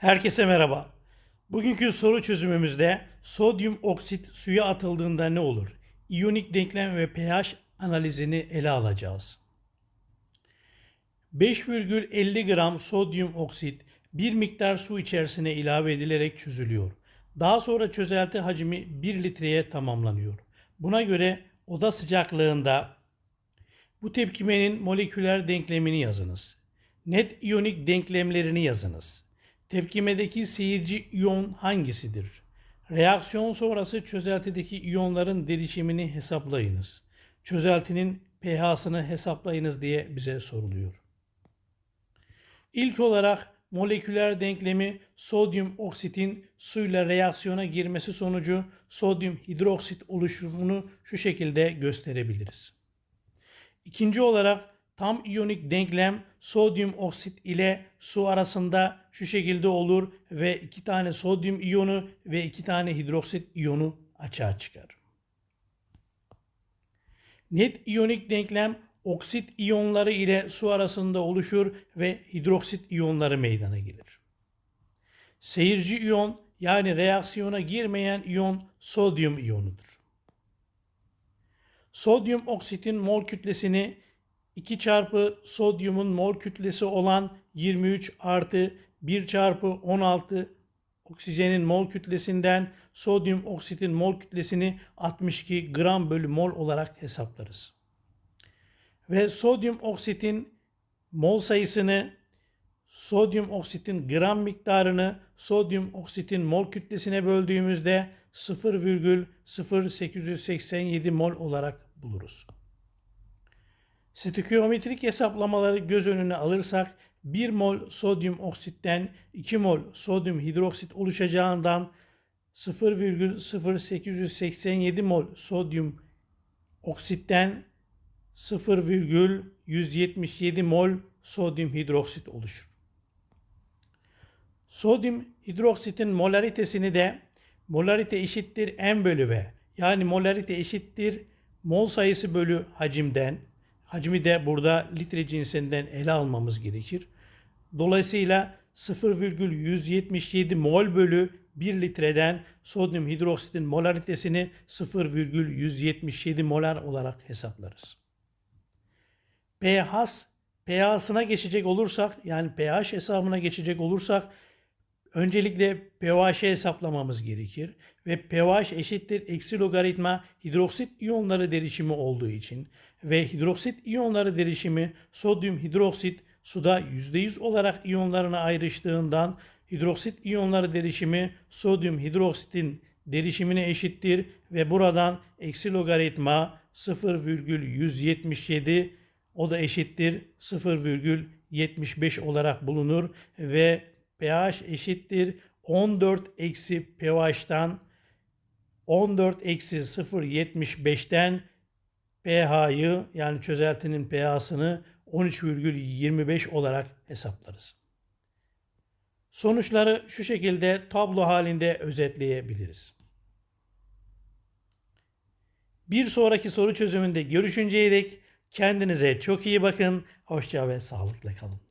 Herkese merhaba. Bugünkü soru çözümümüzde sodyum oksit suya atıldığında ne olur? İyonik denklem ve pH analizini ele alacağız. 5,50 gram sodyum oksit bir miktar su içerisine ilave edilerek çözülüyor. Daha sonra çözelti hacmi 1 litreye tamamlanıyor. Buna göre oda sıcaklığında bu tepkimenin moleküler denklemini yazınız. Net iyonik denklemlerini yazınız. Tepkimedeki seyirci iyon hangisidir? Reaksiyon sonrası çözeltideki iyonların derişimini hesaplayınız. Çözeltinin pH'sını hesaplayınız diye bize soruluyor. İlk olarak moleküler denklemi sodyum oksitin suyla reaksiyona girmesi sonucu sodyum hidroksit oluşumunu şu şekilde gösterebiliriz. İkinci olarak tam iyonik denklem sodyum oksit ile su arasında şu şekilde olur ve iki tane sodyum iyonu ve iki tane hidroksit iyonu açığa çıkar. Net iyonik denklem oksit iyonları ile su arasında oluşur ve hidroksit iyonları meydana gelir. Seyirci iyon yani reaksiyona girmeyen iyon sodyum iyonudur. Sodyum oksitin mol kütlesini 2 çarpı sodyumun mol kütlesi olan 23 artı 1 çarpı 16 oksijenin mol kütlesinden sodyum oksitin mol kütlesini 62 gram bölü mol olarak hesaplarız. Ve sodyum oksitin mol sayısını sodyum oksitin gram miktarını sodyum oksitin mol kütlesine böldüğümüzde 0,0887 mol olarak buluruz. Stökiyometrik hesaplamaları göz önüne alırsak 1 mol sodyum oksitten 2 mol sodyum hidroksit oluşacağından 0,0887 mol sodyum oksitten 0,177 mol sodyum hidroksit oluşur. Sodyum hidroksitin molaritesini de molarite eşittir m bölü v yani molarite eşittir mol sayısı bölü hacimden hacmi de burada litre cinsinden ele almamız gerekir. Dolayısıyla 0,177 mol bölü 1 litreden sodyum hidroksitin molaritesini 0,177 molar olarak hesaplarız. pH pH'sına geçecek olursak yani pH hesabına geçecek olursak öncelikle pH'i hesaplamamız gerekir ve pH eşittir eksi logaritma hidroksit iyonları derişimi olduğu için ve hidroksit iyonları derişimi sodyum hidroksit suda %100 olarak iyonlarına ayrıştığından hidroksit iyonları derişimi sodyum hidroksitin derişimine eşittir ve buradan eksi logaritma 0,177 o da eşittir 0,75 olarak bulunur ve pH eşittir 14 eksi pH'tan 14 eksi 0,75'ten pH'yı yani çözeltinin pH'sını 13,25 olarak hesaplarız. Sonuçları şu şekilde tablo halinde özetleyebiliriz. Bir sonraki soru çözümünde görüşünceye dek kendinize çok iyi bakın. Hoşça ve sağlıkla kalın.